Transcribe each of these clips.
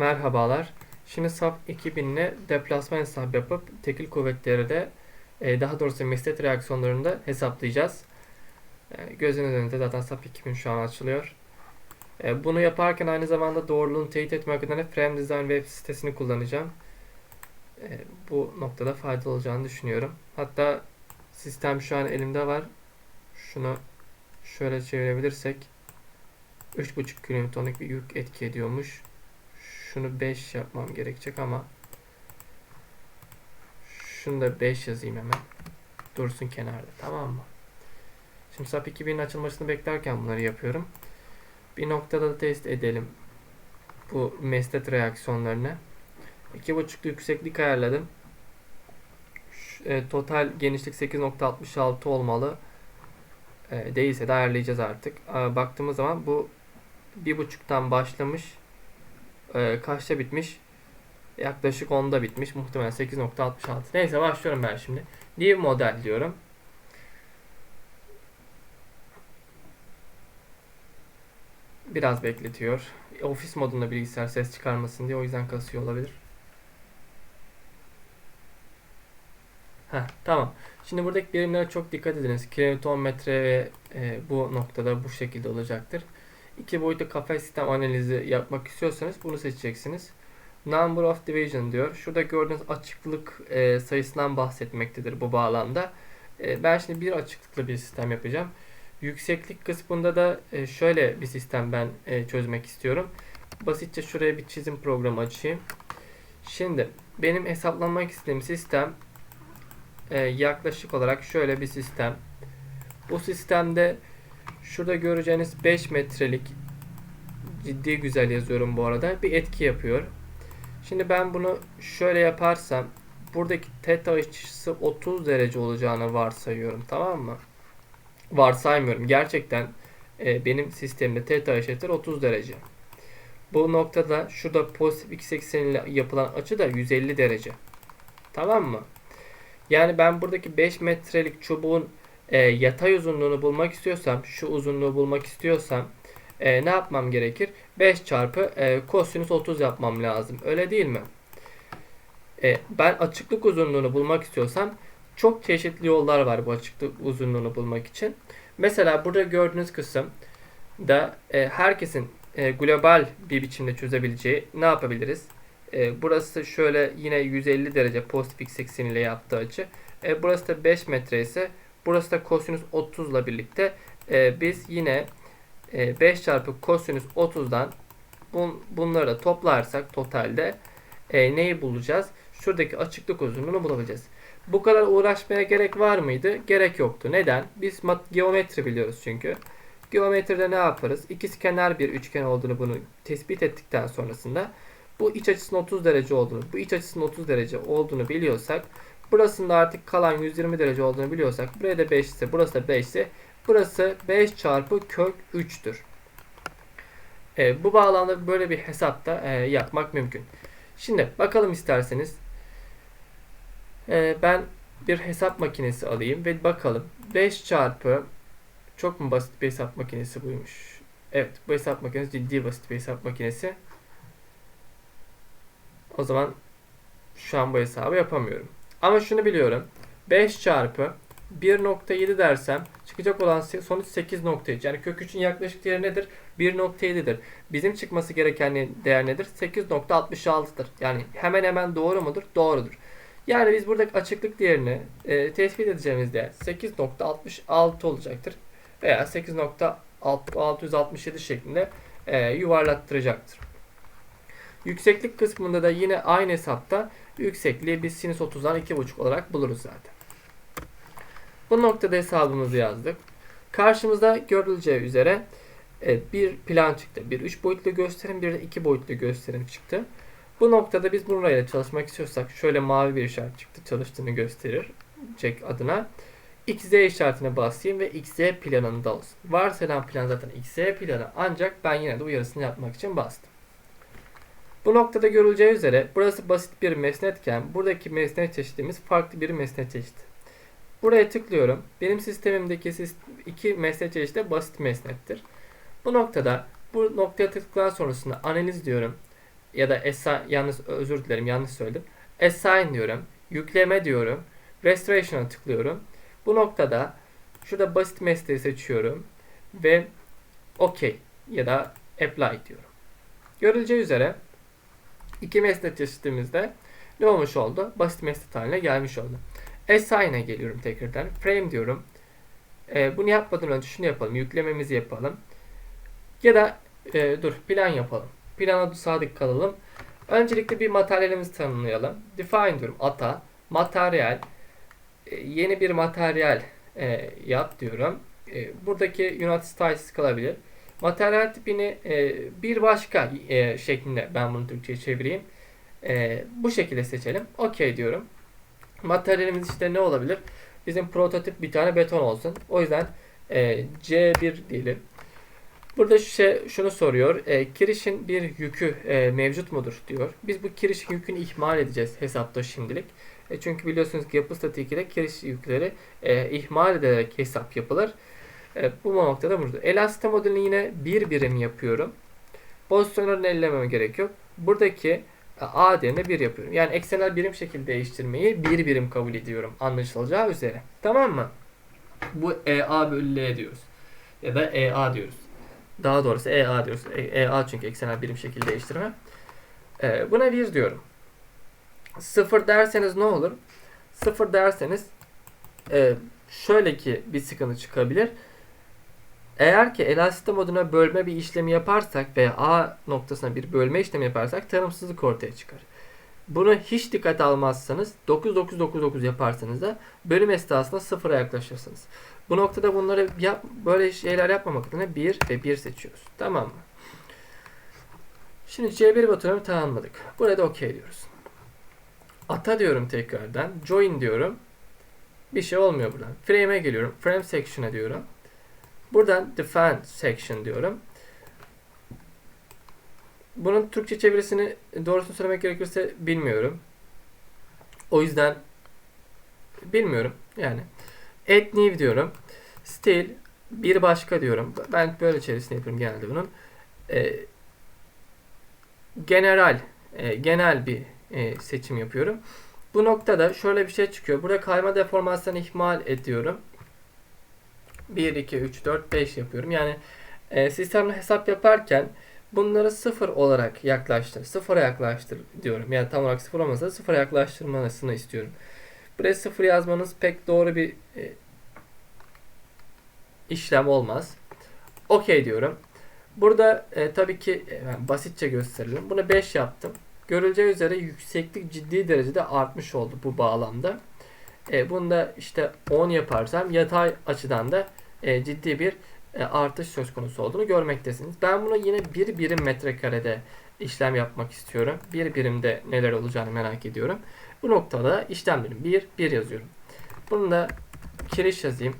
Merhabalar. Şimdi SAP 2000 ile deplasman hesabı yapıp tekil kuvvetleri de e, daha doğrusu mesnet reaksiyonlarını da hesaplayacağız. E, gözünüz önünde zaten SAP 2000 şu an açılıyor. E, bunu yaparken aynı zamanda doğruluğunu teyit etmek adına Frame Design web sitesini kullanacağım. E, bu noktada faydalı olacağını düşünüyorum. Hatta sistem şu an elimde var. Şunu şöyle çevirebilirsek 3.5 kilonewtonluk bir yük etki ediyormuş. Şunu 5 yapmam gerekecek ama şunu da 5 yazayım hemen. Dursun kenarda tamam mı? Şimdi SAP 2000'in açılmasını beklerken bunları yapıyorum. Bir noktada da test edelim bu mesnet reaksiyonlarını. 2.5 yükseklik ayarladım. Şu, e, total genişlik 8.66 olmalı. E, değilse de ayarlayacağız artık. Baktığımız zaman bu 1.5'tan başlamış e, kaçta bitmiş? Yaklaşık 10'da bitmiş. Muhtemelen 8.66. Neyse başlıyorum ben şimdi. New model diyorum. Biraz bekletiyor. Ofis modunda bilgisayar ses çıkarmasın diye o yüzden kasıyor olabilir. Heh, tamam. Şimdi buradaki birimlere çok dikkat ediniz. Kilonewton metre ve e, bu noktada bu şekilde olacaktır. İki boyutlu kafe sistem analizi yapmak istiyorsanız bunu seçeceksiniz. Number of division diyor. Şurada gördüğünüz açıklık e, sayısından bahsetmektedir bu bağlamda. E, ben şimdi bir açıklıklı bir sistem yapacağım. Yükseklik kısmında da e, şöyle bir sistem ben e, çözmek istiyorum. Basitçe şuraya bir çizim programı açayım. Şimdi benim hesaplamak istediğim sistem e, yaklaşık olarak şöyle bir sistem. Bu sistemde Şurada göreceğiniz 5 metrelik ciddi güzel yazıyorum bu arada. Bir etki yapıyor. Şimdi ben bunu şöyle yaparsam buradaki teta açısı 30 derece olacağını varsayıyorum. Tamam mı? Varsaymıyorum. Gerçekten e, benim sistemimde teta eşittir 30 derece. Bu noktada şurada pozitif x ekseni ile yapılan açı da 150 derece. Tamam mı? Yani ben buradaki 5 metrelik çubuğun e, yatay uzunluğunu bulmak istiyorsam, şu uzunluğu bulmak istiyorsam e, ne yapmam gerekir? 5 çarpı e, kosinüs 30 yapmam lazım. Öyle değil mi? E, ben açıklık uzunluğunu bulmak istiyorsam çok çeşitli yollar var bu açıklık uzunluğunu bulmak için. Mesela burada gördüğünüz kısım da e, herkesin e, global bir biçimde çözebileceği ne yapabiliriz? E, burası şöyle yine 150 derece pozitif x ekseni ile yaptığı açı. E, burası da 5 metre ise Burası da kosinüs 30 ile birlikte e, biz yine e, 5 çarpı kosinüs 30'dan bun, bunları da toplarsak totalde e, neyi bulacağız? Şuradaki açıklık uzunluğunu bulabileceğiz. Bu kadar uğraşmaya gerek var mıydı? Gerek yoktu. Neden? Biz geometri biliyoruz çünkü. Geometride ne yaparız? İkisi kenar bir üçgen olduğunu bunu tespit ettikten sonrasında bu iç açısının 30 derece olduğunu, bu iç açısının 30 derece olduğunu biliyorsak Burasında artık kalan 120 derece olduğunu biliyorsak buraya da 5 ise burası da 5 ise burası 5 çarpı kök 3'tür. E, bu bağlamda böyle bir hesapta e, yapmak mümkün. Şimdi bakalım isterseniz. E, ben bir hesap makinesi alayım ve bakalım. 5 çarpı çok mu basit bir hesap makinesi buymuş. Evet bu hesap makinesi ciddi basit bir hesap makinesi. O zaman şu an bu hesabı yapamıyorum. Ama şunu biliyorum. 5 çarpı 1.7 dersem çıkacak olan sonuç 8.3. Yani kök 3'ün yaklaşık değeri nedir? 1.7'dir. Bizim çıkması gereken değer nedir? 8.66'dır. Yani hemen hemen doğru mudur? Doğrudur. Yani biz buradaki açıklık değerini e, tespit edeceğimiz değer 8.66 olacaktır. Veya 8.667 şeklinde e, yuvarlattıracaktır. Yükseklik kısmında da yine aynı hesapta yüksekliği biz sinüs 30'dan 2,5 olarak buluruz zaten. Bu noktada hesabımızı yazdık. Karşımızda görüleceği üzere e, bir plan çıktı. Bir 3 boyutlu gösterim, bir de 2 boyutlu gösterim çıktı. Bu noktada biz bununla çalışmak istiyorsak şöyle mavi bir işaret çıktı. Çalıştığını gösterir. Jack adına. XZ işaretine basayım ve XZ planında olsun. Varsayılan plan zaten XZ planı ancak ben yine de uyarısını yapmak için bastım. Bu noktada görüleceği üzere burası basit bir mesnetken buradaki mesnet çeşitimiz farklı bir mesnet çeşidi. Buraya tıklıyorum. Benim sistemimdeki iki mesnet çeşidi de basit mesnettir. Bu noktada bu noktaya tıkladıktan sonrasında analiz diyorum. ya da assign, yalnız özür dilerim yanlış söyledim. Assign diyorum. Yükleme diyorum. Restoration'a tıklıyorum. Bu noktada şurada basit mesleği seçiyorum ve OK ya da apply diyorum. Görüleceği üzere iki meslek çeşitimizde ne olmuş oldu? Basit meslek haline gelmiş oldu. Assign'e geliyorum tekrardan. Frame diyorum. Ee, bunu yapmadan önce şunu yapalım. Yüklememizi yapalım. Ya da e, dur plan yapalım. Plana sadık kalalım. Öncelikle bir materyalimizi tanımlayalım. Define diyorum. Ata. Materyal. E, yeni bir materyal e, yap diyorum. E, buradaki United States kalabilir. Materyal tipini e, bir başka e, şeklinde ben bunu Türkçe'ye çevireyim. E, bu şekilde seçelim. OK diyorum. Materyalimiz işte ne olabilir? Bizim prototip bir tane beton olsun. O yüzden e, C1 diyelim. Burada şey, şunu soruyor. E, kirişin bir yükü e, mevcut mudur diyor. Biz bu kirişin yükünü ihmal edeceğiz hesapta şimdilik. E, çünkü biliyorsunuz ki yapı statiğiyle kiriş yükleri e, ihmal edilerek hesap yapılır. E, bu noktada burada. Elastin modelini yine bir birim yapıyorum. Pozisyonlarını ellememe gerek yok. Buradaki e, A değerine 1 yapıyorum. Yani eksenel birim şekil değiştirmeyi bir birim kabul ediyorum anlaşılacağı üzere. Tamam mı? Bu EA bölü L diyoruz. Ya da EA diyoruz. Daha doğrusu EA diyoruz. E, EA çünkü eksenel birim şekil değiştirme. E, buna 1 diyorum. 0 derseniz ne olur? 0 derseniz e, şöyle ki bir sıkıntı çıkabilir. Eğer ki elastik moduna bölme bir işlemi yaparsak veya A noktasına bir bölme işlemi yaparsak tanımsızlık ortaya çıkar. Bunu hiç dikkat almazsanız 9999 yaparsanız da bölüm esnasında sıfıra yaklaşırsınız. Bu noktada bunları yap, böyle şeyler yapmamak adına 1 ve 1 seçiyoruz. Tamam mı? Şimdi C1 butonunu tamamladık. Burada OK diyoruz. Ata diyorum tekrardan. Join diyorum. Bir şey olmuyor buradan. Frame'e geliyorum. Frame section'a diyorum. Buradan define section diyorum. Bunun Türkçe çevirisini doğrusunu söylemek gerekirse bilmiyorum. O yüzden bilmiyorum yani. Add new diyorum. Stil bir başka diyorum. Ben böyle çevirisini yapıyorum genelde bunun. Ee, general e, genel bir e, seçim yapıyorum. Bu noktada şöyle bir şey çıkıyor. Burada kayma deformasyonu ihmal ediyorum. 1, 2, 3, 4, 5 yapıyorum. Yani e, sistemle hesap yaparken bunları sıfır olarak yaklaştır. Sıfıra yaklaştır diyorum. Yani tam olarak sıfır olmasa da sıfıra yaklaştırmasını istiyorum. Buraya sıfır yazmanız pek doğru bir e, işlem olmaz. Okey diyorum. Burada e, tabii ki e, basitçe gösterelim. Bunu 5 yaptım. Görüleceği üzere yükseklik ciddi derecede artmış oldu bu bağlamda. E, bunu da işte 10 yaparsam yatay açıdan da e, ciddi bir e, artış söz konusu olduğunu görmektesiniz. Ben bunu yine bir birim metrekarede işlem yapmak istiyorum. Bir birimde neler olacağını merak ediyorum. Bu noktada işlem birim 1, 1 yazıyorum. Bunu da kiriş yazayım.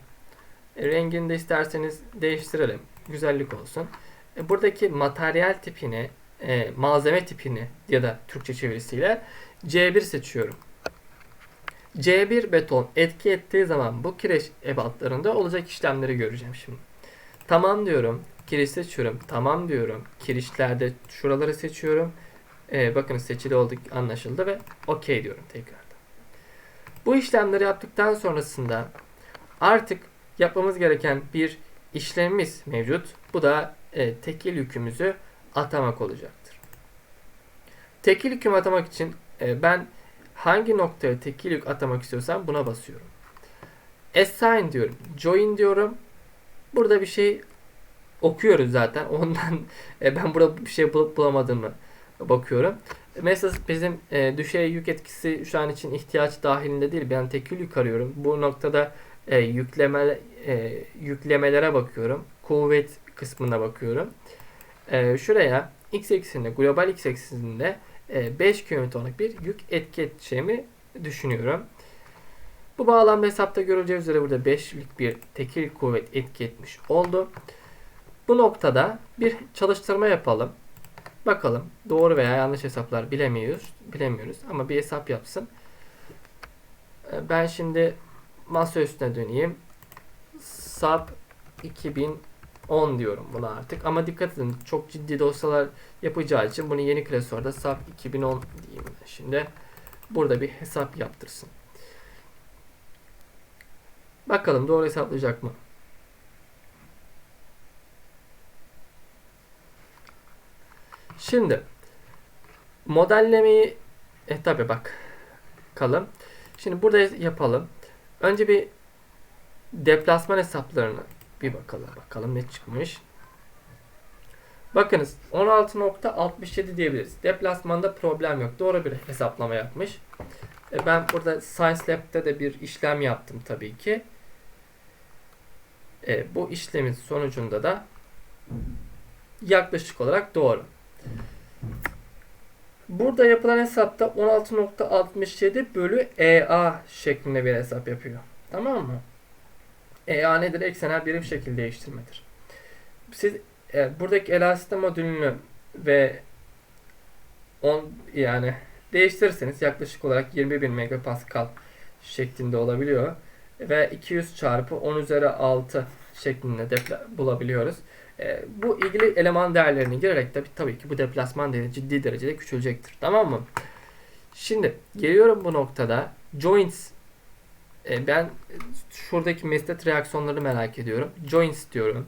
E, rengini de isterseniz değiştirelim. Güzellik olsun. E, buradaki materyal tipini, e, malzeme tipini ya da Türkçe çevirisiyle C1 seçiyorum. C1 beton etki ettiği zaman bu kireç ebatlarında olacak işlemleri göreceğim şimdi. Tamam diyorum. Kiriş seçiyorum. Tamam diyorum. Kirişlerde şuraları seçiyorum. Ee, bakın seçili olduk anlaşıldı ve OK diyorum tekrardan. Bu işlemleri yaptıktan sonrasında artık yapmamız gereken bir işlemimiz mevcut. Bu da e, tekil yükümüzü atamak olacaktır. Tekil yükümü atamak için e, ben hangi noktaya tekil yük atamak istiyorsam buna basıyorum. Assign diyorum. Join diyorum. Burada bir şey okuyoruz zaten. Ondan e, ben burada bir şey bulup bulamadığımı bakıyorum. Mesela bizim e, düşey yük etkisi şu an için ihtiyaç dahilinde değil. Ben tekil yük arıyorum. Bu noktada e, yükleme e, yüklemelere bakıyorum. Kuvvet kısmına bakıyorum. E, şuraya x ekseninde, global x ekseninde 5 kN'lik bir yük etki edeceğimi düşünüyorum. Bu bağlamda hesapta görüleceği üzere burada 5'lik bir tekil kuvvet etki etmiş oldu. Bu noktada bir çalıştırma yapalım. Bakalım doğru veya yanlış hesaplar bilemiyoruz. Bilemiyoruz ama bir hesap yapsın. Ben şimdi masa üstüne döneyim. SAP 10 diyorum buna artık. Ama dikkat edin çok ciddi dosyalar yapacağı için bunu yeni klasorda SAP 2010 diyeyim ben şimdi. Burada bir hesap yaptırsın. Bakalım doğru hesaplayacak mı? Şimdi modellemeyi e tabi bak kalın. Şimdi burada yapalım. Önce bir deplasman hesaplarını bir bakalım. Bakalım ne çıkmış. Bakınız 16.67 diyebiliriz. Deplasmanda problem yok. Doğru bir hesaplama yapmış. E ben burada Science Lab'de de bir işlem yaptım tabii ki. E, bu işlemin sonucunda da yaklaşık olarak doğru. Burada yapılan hesapta 16.67 bölü EA şeklinde bir hesap yapıyor. Tamam mı? EA nedir? Eksenel birim şekil değiştirmedir. Siz e, buradaki elastik modülünü ve on yani değiştirirseniz yaklaşık olarak 21 megapascal şeklinde olabiliyor. Ve 200 çarpı 10 üzeri 6 şeklinde bulabiliyoruz. E, bu ilgili eleman değerlerini girerek de tabii ki bu deplasman değeri ciddi derecede küçülecektir. Tamam mı? Şimdi geliyorum bu noktada joints e, ben şuradaki mesnet reaksiyonları merak ediyorum. Joints diyorum.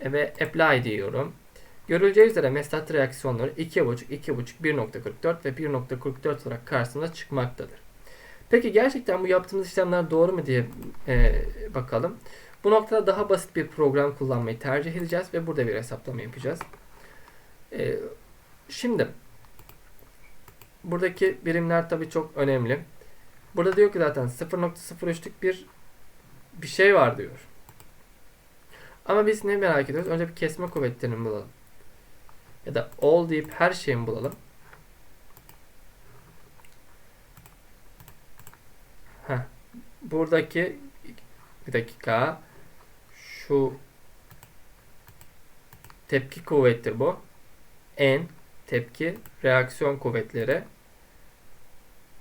E, ve apply diyorum. Görüleceği üzere mesnet reaksiyonları 2.5, 2.5, 1.44 ve 1.44 olarak karşısına çıkmaktadır. Peki gerçekten bu yaptığımız işlemler doğru mu diye e, bakalım. Bu noktada daha basit bir program kullanmayı tercih edeceğiz ve burada bir hesaplama yapacağız. E, şimdi buradaki birimler tabii çok önemli. Burada diyor ki zaten 0.03'lük bir bir şey var diyor. Ama biz ne merak ediyoruz? Önce bir kesme kuvvetlerini bulalım. Ya da all deyip her şeyi bulalım. Heh. Buradaki bir dakika şu tepki kuvveti bu. N tepki reaksiyon kuvvetleri.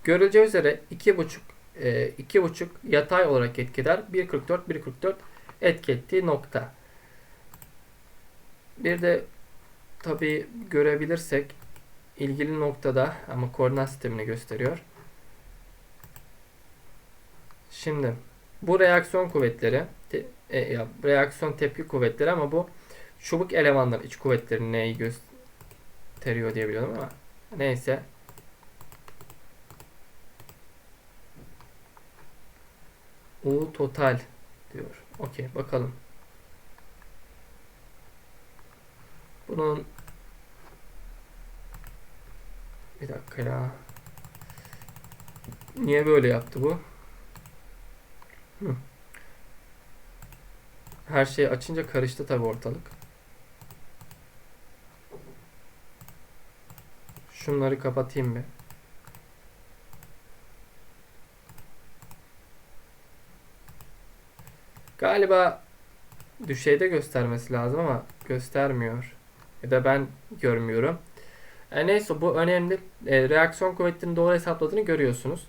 Görüleceği üzere 2.5 e, 2.5 yatay olarak etkiler. 1.44 1.44 etki ettiği nokta. Bir de tabi görebilirsek ilgili noktada ama koordinat sistemini gösteriyor. Şimdi bu reaksiyon kuvvetleri te, e, ya, reaksiyon tepki kuvvetleri ama bu çubuk elemanlar iç kuvvetlerini neyi gösteriyor diye biliyorum ama neyse U total diyor. Okey bakalım. Bunun bir dakika ya. Niye böyle yaptı bu? Hı. Her şeyi açınca karıştı tabi ortalık. Şunları kapatayım bir. Galiba düşeyde göstermesi lazım ama göstermiyor. Ya da ben görmüyorum. E neyse bu önemli. E, reaksiyon kuvvetini doğru hesapladığını görüyorsunuz.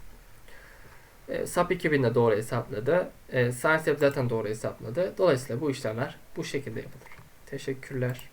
E, SAP 2000 de doğru hesapladı. E, ScienceLab zaten doğru hesapladı. Dolayısıyla bu işlemler bu şekilde yapılır. Teşekkürler.